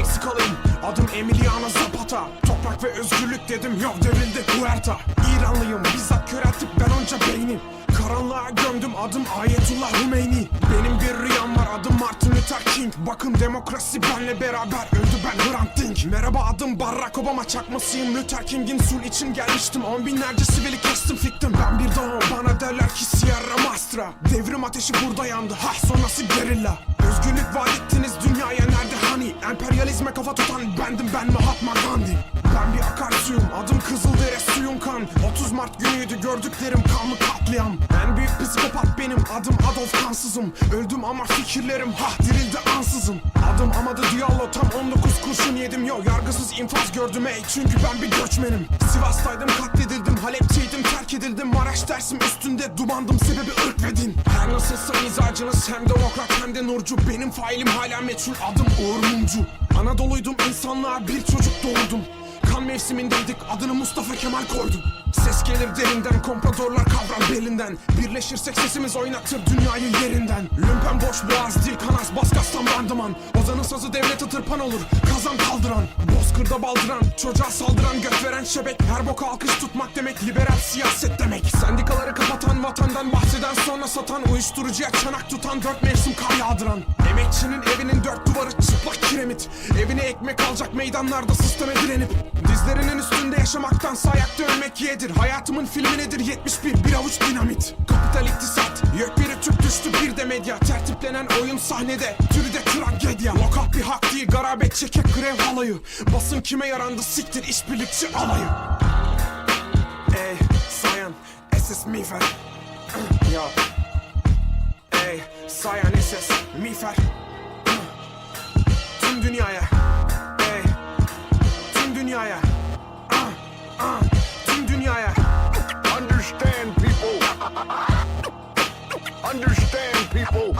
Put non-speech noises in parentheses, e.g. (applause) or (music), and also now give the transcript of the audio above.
Meksikalıyım. Adım Emiliano Zapata. Toprak ve özgürlük dedim yok devrildi Huerta İranlıyım bizzat köreltip ben onca beyni Karanlığa gömdüm adım Ayetullah Hümeyni. Benim bir rüyam var adım Martin Luther King. Bakın demokrasi benle beraber öldü ben Hrant Dink. Merhaba adım Barack Obama çakmasıyım. Luther King'in sul için gelmiştim. On binlerce sivili kestim fiktim. Ben bir dağım bana derler ki Sierra Mastra Devrim ateşi burada yandı ha sonrası gerilla. Özgürlük vaat ettiniz dünyaya nerede hani Emperyalizme kafa tutan bendim ben Mahatma Gandhi. Ben bir akarsuyum adım Kızıldere suyum kan. 30 Mart günüydü gördüklerim kanlı katliam. En büyük psikopat benim adım Adolf Kansızım. Öldüm ama fikirlerim ha dirildi ansızın. Adım Amado Diallo tam 19 kurşun yedim. Yo Yargısız infaz gördüm ey çünkü ben bir göçmenim. Sivas'taydım katledildim Halepçeydim terk edildim. Maraş dersim üstünde dumandım sebebi ırk ve din. Her nasılsa mizacınız hem demokrat hem de nurcu. Benim failim hala meçhul adım Uğur Mumcu Anadolu'ydum insanlığa bir çocuk doğurdum. Kan mevsimindeydik adını Mustafa Kemal koydum. Ses gelir derinden kompradorlar kavram belinden. Birleşirsek sesimiz oynatır dünyayı yerinden. Lümpen boş boğaz dil kanas baskastan bandıman Ozanın sazı devlete tırpan olur. Kazan kaldıran Bozkırda baldıran çocuğa saldıran göt veren şebek. Her boka alkış tutmak demek liberal siyaset demek. Sendikaları kapatan vatandan bahseden sonra satan Uyuşturucuya çanak tutan dört mevsim kar yağdıran. Emekçinin evinin dört duvarı çıplak kiremit. Evine ekmek alacak meydanlarda sisteme direnip. Dizlerinin üstünde yaşamaktansa ayakta ölmek yeğdir Hayatımın filmi nedir? 71 bir avuç dinamit. Kapital iktisat Yok biri Türk düştü bir de medya. Tertiplenen oyun sahnede Türü de tragedya Lokal bir hak değil garabet çekek grev halayı. Basın kime yarandı siktir işbirlikçi alayı. Ey sayan SS miğfer. (clears throat) Ya. Ey sayan SS miğfer. Tüm dünyaya. Ey. Tüm dünyaya. Ah, ah, Tüm dünyaya. Understand, people. Understand, people.